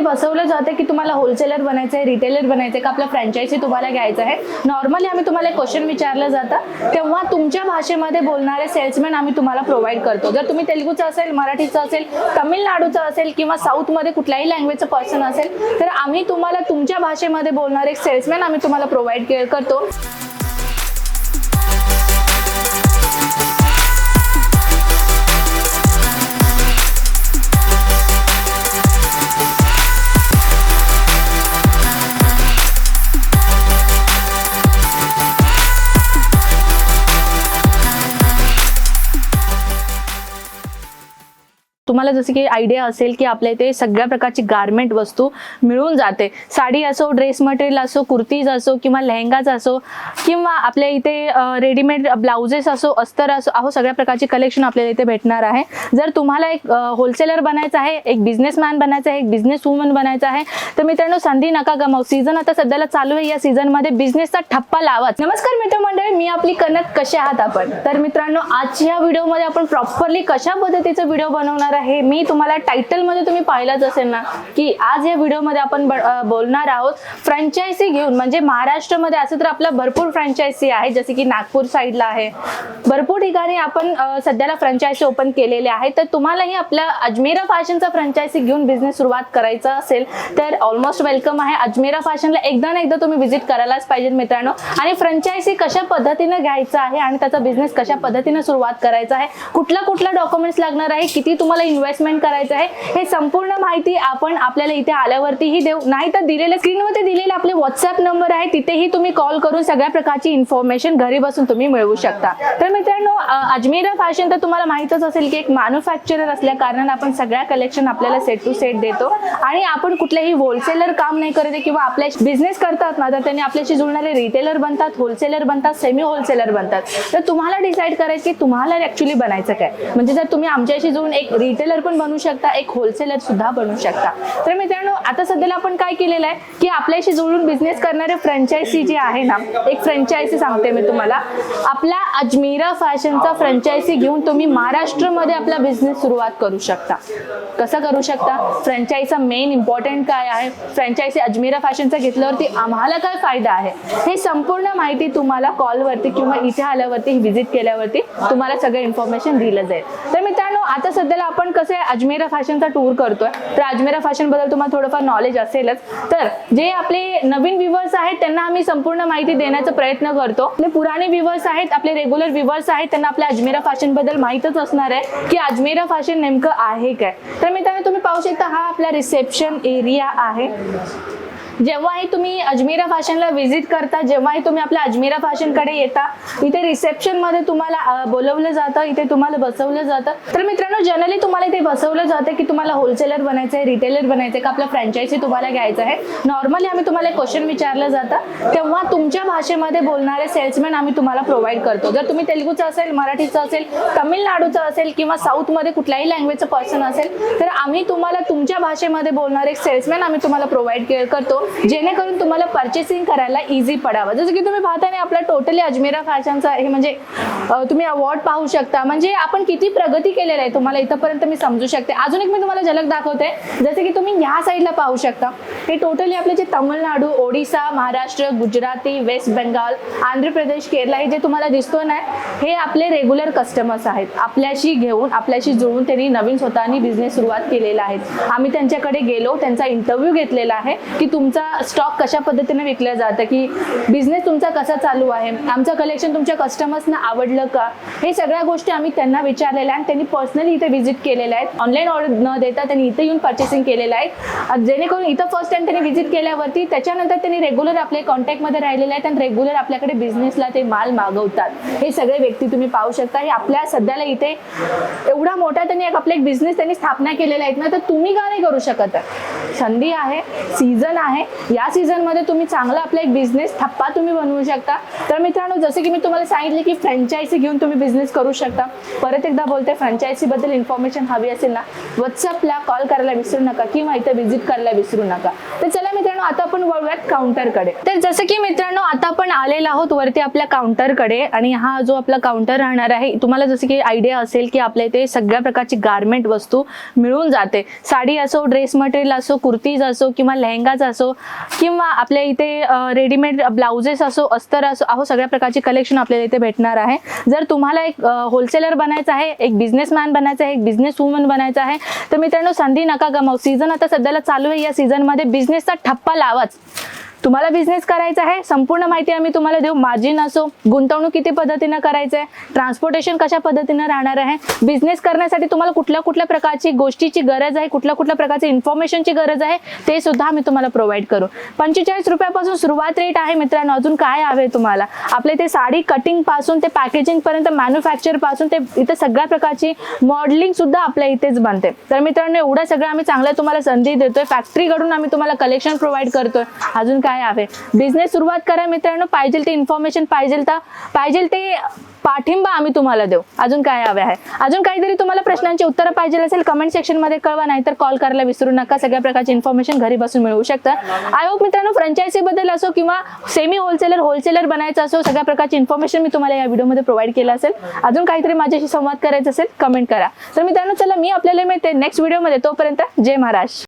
इथे बसवलं जातं की तुम्हाला होलसेलर बनायचं आहे रिटेलर बनायचं आहे का आपलं फ्रँचायझी तुम्हाला घ्यायचं आहे. नॉर्मली आम्ही तुम्हाला क्वेश्चन विचारलं जातं. तेव्हा तुमच्या भाषेमध्ये बोलणारे सेल्समॅन आम्ही तुम्हाला प्रोव्हाइड करतो. जर तुम्ही तेलुगूचं असेल मराठीचं असेल तमिळनाडूचं असेल किंवा साऊथमध्ये कुठल्याही लँग्वेजचं पर्सन असेल तर आम्ही तुम्हाला तुमच्या भाषेमध्ये बोलणारे सेल्समॅन आम्ही तुम्हाला प्रोव्हाइड करतो. तुम्हाला जसं की आयडिया असेल की आपल्या इथे सगळ्या प्रकारची गारमेंट वस्तू मिळून जाते. साडी असो ड्रेस मटेरियल असो कुर्तीज असो किंवा लेहंगाज असो किंवा आपल्या इथे रेडीमेड ब्लाउजेस असो अस्तर असो अहो सगळ्या प्रकारची कलेक्शन आपल्याला इथे भेटणार आहे. जर तुम्हाला एक होलसेलर बनायचं आहे एक बिझनेसमॅन बनायचं आहे एक बिझनेस वुमन बनायचं आहे तर मित्रांनो संधी नका गमाव. सीझन आता सध्याला चालू आहे. या सीझनमध्ये बिझनेसचा ठप्पा लावाच. नमस्कार मित्रमंडळी मी आपली कनक. कसे आहात आपण? तर मित्रांनो आजच्या व्हिडिओमध्ये आपण प्रॉपरली कशा पद्धतीचा व्हिडिओ बनवणार आहे? मी तुम्हाला टायटलमध्ये तुम्ही पाहिलंच असेल ना की आज या व्हिडिओमध्ये आपण बोलणार आहोत फ्रँचायसी घेऊन. म्हणजे महाराष्ट्रामध्ये असं तर आपलं भरपूर फ्रँचायसी आहे जसे की नागपूर साईडला आहे. भरपूर ठिकाणी आपण सध्याला फ्रँचायसी ओपन केलेले आहे. तर तुम्हालाही आपल्या अजमेरा फॅशनचा फ्रँचायसी घेऊन बिझनेस सुरुवात करायचा असेल तर ऑलमोस्ट वेलकम आहे. अजमेरा फॅशनला एकदा ना एकदा तुम्ही व्हिजिट करायलाच पाहिजे मित्रांनो. आणि फ्रँचायसी कशा पद्धतीनं घ्यायचं आहे आणि त्याचा बिझनेस कशा पद्धतीनं सुरुवात करायचा आहे कुठला कुठला डॉक्युमेंट्स लागणार आहे किती तुम्हाला इन्व्हेस्टमेंट करायचं आहे हे संपूर्ण माहिती आपण आपल्याला इथे आल्यावरतीही देऊ. नाही तर दिलेल्या स्क्रीनवरती दिलेले आपले व्हॉट्सअप नंबर आहे तिथेही तुम्ही कॉल करून सगळ्या प्रकारची इन्फॉर्मेशन घरी बसून तुम्ही मिळवू शकता. तर मित्रांनो अजमेर अजमेरा फॅशन तर तुम्हाला माहीतच असेल की एक मॅन्युफॅक्चरर असल्या कारणाने आपण सगळ्या कलेक्शन आपल्याला सेट टू सेट देतो. आणि आपण कुठल्याही होलसेलर काम नाही करत आहे किंवा आपल्या बिझनेस करतात ना तर त्यांनी आपल्याशी जुळणारे रिटेलर बनतात होलसेलर बनतात सेमी होलसेलर बनतात. तर तुम्हाला डिसाईड करायचं की तुम्हाला ऍक्च्युली बनायचं काय. म्हणजे जर तुम्ही आमच्याशी जुळून एक रिटेलर पण बनू शकता एक होलसेलर सुद्धा बनू शकता. तर मित्रांनो आता सध्याला आपण काय केलेलं आहे की आपल्याशी जुळून बिझनेस करणारे फ्रँचायसी जी आहे ना एक फ्रँचायसी सांगते मी तुम्हाला. आपला अजमेरा फॅशनचा फ्रँचायसी घेऊन तुम्ही महाराष्ट्रामध्ये आपला बिझनेस सुरुवात करू शकता. कसं करू शकता? फ्रँचायसीचा मेन इम्पॉर्टंट काय आहे? फ्रँचायसी अजमेरा फॅशनचा घेतल्यावरती आम्हाला काय फायदा आहे? हे संपूर्ण माहिती तुम्हाला कॉलवरती किंवा इथे आल्यावरती व्हिजिट केल्यावरती तुम्हाला सगळं इन्फॉर्मेशन दिलं जाईल. तर मित्रांनो आता सध्याला आपण कसं आहे अजमेरा फॅशनचा टूर करतोय तर अजमेरा फॅशनबद्दल तुम्हाला थोडंफार नॉलेज असेलच. तर जे आपले नवीन व्ह्युअर्स आहेत त्यांना आम्ही संपूर्ण माहिती देण्याचा प्रयत्न करतो. आपले पुराणे व्ह्युअर्स आहेत आपले रेग्युलर व्ह्युअर्स आहेत त्यांना आपल्या अजमेरा फॅशनबद्दल माहीतच असणार आहे की अजमेरा फॅशन नेमकं आहे काय. तर मित्रांनो तुम्ही पाहू शकता हा आपला रिसेप्शन एरिया आहे. जेव्हाही तुम्ही अजमेरा फॅशनला व्हिजिट करता जेव्हाही तुम्ही आपल्या अजमेरा फॅशनकडे येता इथे रिसेप्शनमध्ये तुम्हाला बोलवलं जातं इथे तुम्हाला बसवलं जातं. तर मित्रांनो जनरली तुम्हाला इथे बसवलं जातं की तुम्हाला होलसेलर बनायचं आहे रिटेलर बनायचं आहे का आपलं फ्रँचायझी तुम्हाला घ्यायचं आहे. नॉर्मली आम्ही तुम्हाला एक क्वेश्चन विचारलं जातं. तेव्हा तुमच्या भाषेमध्ये बोलणारे सेल्समॅन आम्ही तुम्हाला प्रोव्हाइड करतो. जर तुम्ही तेलुगूचं असेल मराठीचं असेल तमिळनाडूचं असेल किंवा साऊथमध्ये कुठल्याही लँग्वेजचं पर्सन असेल तर आम्ही तुम्हाला तुमच्या भाषेमध्ये बोलणारे सेल्समॅन आम्ही तुम्हाला प्रोव्हाइड करतो. जेणेकरून तुम्हाला पर्चेसिंग करायला इझी पडावं. जसं की तुम्ही पाहता नाही आपला टोटली अजमेरा फॅशनचा हे म्हणजे तुम्ही अवॉर्ड पाहू शकता. म्हणजे आपण किती प्रगती केलेलं आहे तुम्हाला इथंपर्यंत मी समजू शकते. अजून एक मी तुम्हाला झलक दाखवते. जसे की तुम्ही ह्या साईडला पाहू शकता. हे टोटली आपले जे तमिळनाडू ओडिसा महाराष्ट्र गुजराती वेस्ट बेंगाल आंध्र प्रदेश केरला हे जे तुम्हाला दिसतो ना हे आपले रेग्युलर कस्टमर्स आहेत. आपल्याशी घेऊन आपल्याशी जुळून त्यांनी नवीन स्वतःनी बिझनेस सुरुवात केलेला आहे. आम्ही त्यांच्याकडे गेलो त्यांचा इंटरव्ह्यू घेतलेला आहे की तुमचा स्टॉक कशा पद्धतीने विकलं जातं? की बिझनेस तुमचा कसा चालू आहे? आमचं कलेक्शन तुमच्या कस्टमर्सना आवडलं का? हे सगळ्या गोष्टी आम्ही त्यांना विचारलेल्या आणि त्यांनी पर्सनली इथे व्हिजिट केलेल्या आहेत. ऑनलाईन ऑर्डर न देता त्यांनी इथे येऊन पर्चेसिंग केलेलं आहे जेणेकरून इथं फर्स्ट टाइम त्यांनी व्हिजिट केल्यावरती त्याच्यानंतर त्यांनी रेग्युलर आपल्या कॉन्टॅक्टमध्ये राहिलेले आहेत आणि रेग्युलर आपल्याकडे बिझनेसला ते माल मागवतात. हे सगळे व्यक्ती तुम्ही पाहू शकता. हे आपल्या सध्याला इथे एवढा मोठा त्यांनी एक आपला एक बिझनेस त्यांनी स्थापना केलेला आहे ना तर तुम्ही का नाही करू शकत? आहे? संधी आहे सीझन आहे या सीझनमध्ये तुम्ही चांगला आपला एक बिझनेस थप्पा तुम्ही बनवू शकता. तर मित्रांनो जसे की मी तुम्हाला सांगितले की फ्रँचायझी घेऊन तुम्ही बिझनेस करू शकता. परत एकदा बोलते फ्रँचायझीबद्दल इन्फॉर्मेशन हवी असेल ना व्हॉट्सअपला कॉल करायला विसरू नका किंवा इथे व्हिजिट करायला विसरू नका. तर चला मित्रांनो आता आपण वळूयात काउंटरकडे तर जसं की मित्रांनो आता आपण आलेलो आहोत वरती आपल्या काउंटरकडे आणि हा जो आपला काउंटर राहणार आहे तुम्हाला जसं की आयडिया असेल की आपल्या इथे सगळ्या प्रकारची गारमेंट वस्तू मिळून जाते. साडी असो ड्रेस मटेरियल असो कुर्तीज असो किंवा लेहंगाज असो किंवा आपल्या इथे रेडीमेड ब्लाउजेस असो अस्तर असो अहो सगळ्या प्रकारची कलेक्शन आपल्याला इथे भेटणार आहे. जर तुम्हाला एक होलसेलर बनायचं आहे एक बिझनेसमॅन बनायचं आहे एक बिझनेस वुमन बनायचं आहे तर मित्रांनो संधी नका गमाव. सीझन आता सध्याला चालू आहे. या सीझनमध्ये बिझनेसचा ठप्पा लावाच. तुम्हाला बिझनेस करायचा आहे संपूर्ण माहिती आम्ही तुम्हाला देऊ. मार्जिन असो गुंतवणूक किती पद्धतीनं करायचं आहे ट्रान्सपोर्टेशन कशा पद्धतीनं राहणार आहे बिझनेस करण्यासाठी तुम्हाला कुठल्या कुठल्या प्रकारची गोष्टीची गरज आहे कुठल्या कुठल्या प्रकारची इन्फॉर्मेशनची गरज आहे ते सुद्धा आम्ही तुम्हाला प्रोव्हाइड करू. पंचेचाळीस रुपयापासून सुरुवात रेट आहे मित्रांनो अजून काय हवे तुम्हाला? आपल्या इथे साडी कटिंगपासून ते पॅकेजिंग पर्यंत मॅन्युफॅक्चरपासून ते इथे सगळ्या प्रकारची मॉडेलिंग सुद्धा आपल्या इथेच बनते. तर मित्रांनो एवढं सगळं आम्ही चांगलं तुम्हाला संधी देतोय. फॅक्टरीकडून आम्ही तुम्हाला कलेक्शन प्रोव्हाइड करतोय. अजून काय हवे बिझनेस सुरुवात करा मित्रांनो. पाहिजे ते इन्फॉर्मेशन पाहिजे तर पाहिजे ते पाठिंबा आम्ही तुम्हाला देऊ. अजून काय हवे आहे? अजून काहीतरी तुम्हाला प्रश्नांची उत्तरं पाहिजे असेल कमेंट सेक्शनमध्ये कळवा नाही तर कॉल करायला विसरू नका. सगळ्या प्रकारची इन्फॉर्मेशन घरी बसून मिळू शकतं. आय होप मित्रांनो फ्रँचायझी बद्दल असो किंवा सेमी होलसेलर होलसेलर बनायचं असो सगळ्या प्रकारची इन्फॉर्मेशन मी तुम्हाला या व्हिडिओमध्ये प्रोव्हाइड केलं असेल. अजून काहीतरी माझ्याशी संवाद करायचा असेल कमेंट करा. तर मित्रांनो चला मी आपल्याला मिळते नेक्स्ट व्हिडिओमध्ये तोपर्यंत जय महाराज.